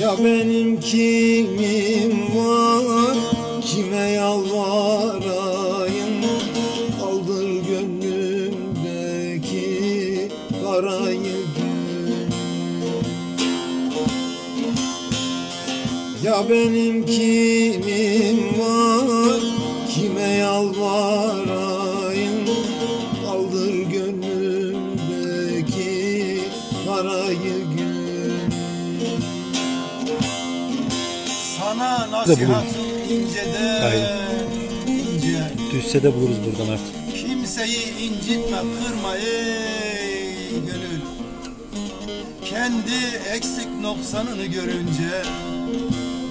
Ya benim kimim var? Kime yalvarayım? Aldır gönlümdeki Karayı. Ya benim kimim var? Kime yalvarayım? Aldır gönlümdeki Karayı gül Sana Da bulur. nasihatım inceden Hayır. ince Düşse de buluruz buradan artık. Kimseyi incitme kırma ey gönül Kendi eksik noksanını görünce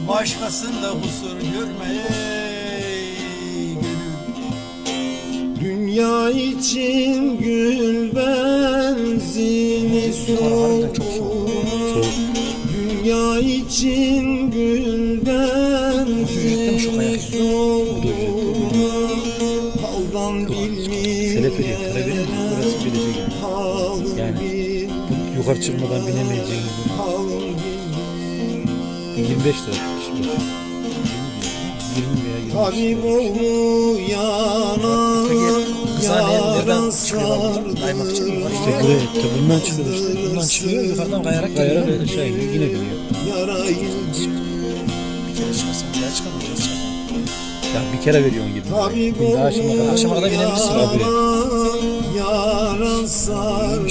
Başkasında husur görme ey gönül Dünya için gül benzini soğuk Dünya için Telef ediyor. Para? Burası bilecek gibi. Halın Yani bu yukarı çıkmadan binemeyeceğin gibi. Halın bil 25 lira tutmuş bu. 20 veya 25 Tabip olmayana kızlar ne- nereden çıkıyorlar buradan? Kaymak yukarı İşte buraya, işte bundan çıkıyor işte. Bundan çıkıyor yukarıdan kayarak Kayarak geliyor. aşağı iniyor yine. Yarayı Bir kere çıkarsan bir daha çıkamayacağız. Ya bir kere veriyorsun gibi. Tabip Bir daha akşama kadar. Akşama binebilirsin abi. Yaran sardı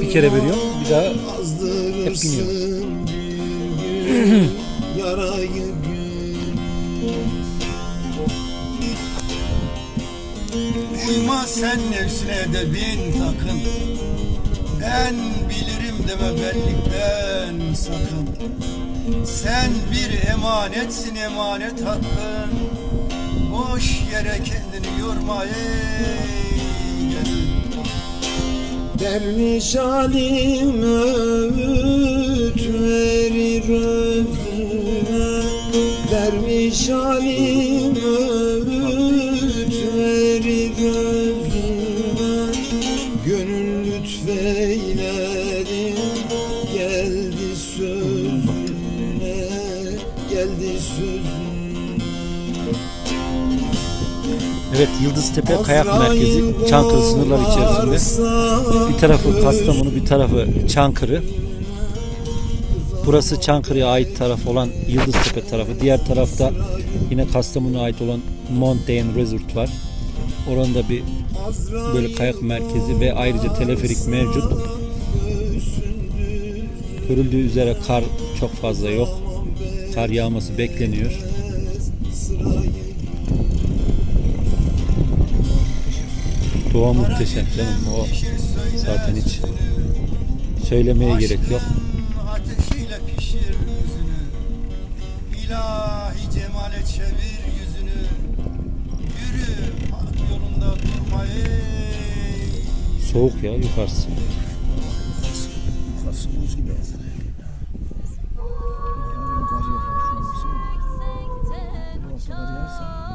Bir kere veriyorsun bir daha Azdırırsın biniyor. gül gül Yarayı gül Uyma sen nefsine de bin takın Ben bilirim deme benlikten sakın Sen bir emanetsin emanet hakkın Boş yere kendini yorma ey Derviş alim öğüt verir özüne. Derviş alim öğüt verir özüne. Gönül lütfeyledi geldi sözüne Geldi sözüne Evet Yıldıztepe Kayak Merkezi Çankırı sınırları içerisinde. Bir tarafı Kastamonu bir tarafı Çankırı. Burası Çankırı'ya ait taraf olan Yıldıztepe tarafı. Diğer tarafta yine Kastamonu'ya ait olan Mountain Resort var. Oranda bir böyle kayak merkezi ve ayrıca teleferik mevcut. Görüldüğü üzere kar çok fazla yok. Kar yağması bekleniyor. Doğa muhteşem canım. O zaten hiç söylemeye gerek yok. Ateşiyle pişir yüzünü. İlahi cemale çevir yüzünü. Yürü hak yolunda durma ey. Soğuk ya yukarısı. Yukarısı buz gibi. Yukarı yapar şu an. Burası kar yarsa.